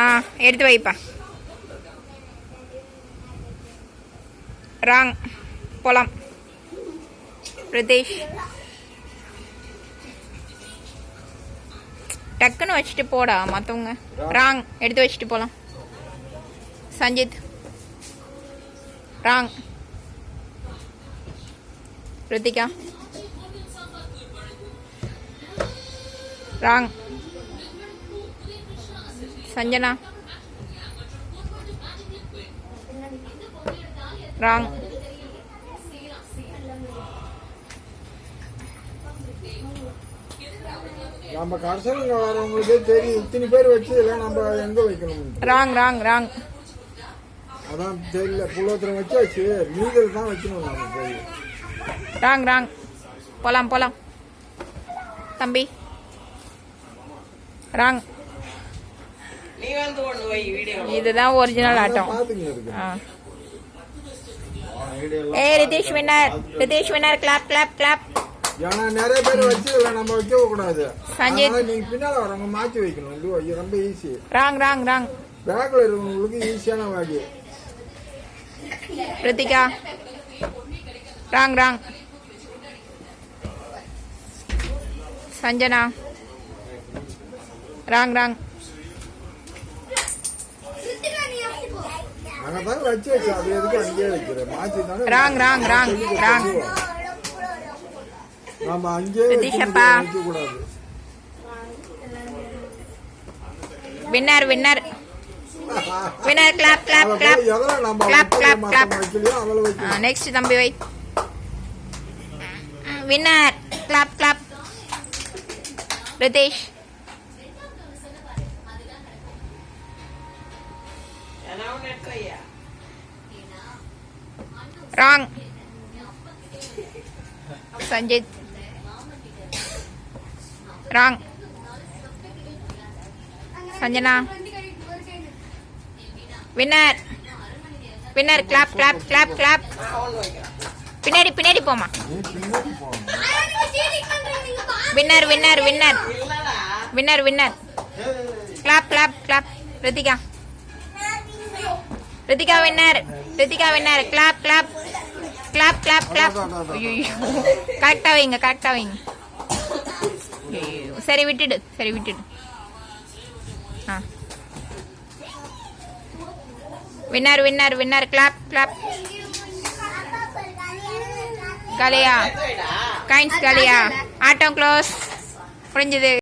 ஆ எடுத்து வைப்பா. ராங் போலாம். பிரதேஷ். டக்குன்னு வச்சுட்டு போடா மற்றவங்க ராங் எடுத்து வச்சுட்டு போகலாம் Sanjith. Wrong. Ritika. Wrong. Sanjana. Wrong நம்ம கடைசியில் வரவங்களுக்கே தெரியும். இத்தனை பேர் வச்சு இதெல்லாம் நம்ம எங்கே வைக்கணும்? Wrong wrong wrong. அதான் தெரியல. புள்ளத்தில் வச்சாச்சு. மீதில் தான் வைக்கணும் நம்ம போய். Wrong wrong. போலாம் போலாம். தம்பி. ராங். இதுதான் ஒரிஜினல் ஆட்டம். ஏய் Ritesh winner Ritesh winner clap clap clap ஏன்னா நிறைய பேர் வச்சு நம்ம வைக்க கூடாது. சஞ்சய். நீங்க பின்னால வரவங்க மாற்றி வைக்கணும். இது இது ரொம்ப ஈஸி ராங் ராங் ராங் பேக்கில் இருக்கவங்களுக்கு ஈஸியான வேடி. Ritika wrong wrong Sanjana. Wrong wrong அங்கே தான் வச்சு வச்சு அது எதுக்கு அங்கேயே வைக்கிறேன் மாற்றி தானே ராங் ராங் ராங். ராங் நம்ம அங்கேயே ரித்திஷப்பா. வைக்க கூடாது winner winner. Winner clap clap அதை கிளாப் போய் எதில் நம்ம Clap, வைக்கலையோ, clap, மத்த clap. வைக்கலையோ அதில் வைக்கணும். நெக்ஸ்ட் தம்பி வை. Winner clap clap Ritesh. Wrong Sanjith wrong Sanjana. Winner winner clap clap clap clap பின்னாடி பின்னாடி போமா winner winner winner winner winner clap clap clap Ritika Ritika winner Ritika winner clap clap clap clap clap கரெக்டாக வைங்க கரெக்டாக வைங்க. சரி விட்டுடு சரி விட்டுடு ஆ winner winner winner clap clap காலியா கைன்ஸ் காலியா ஆட்டம் க்ளோஸ் முடிஞ்சது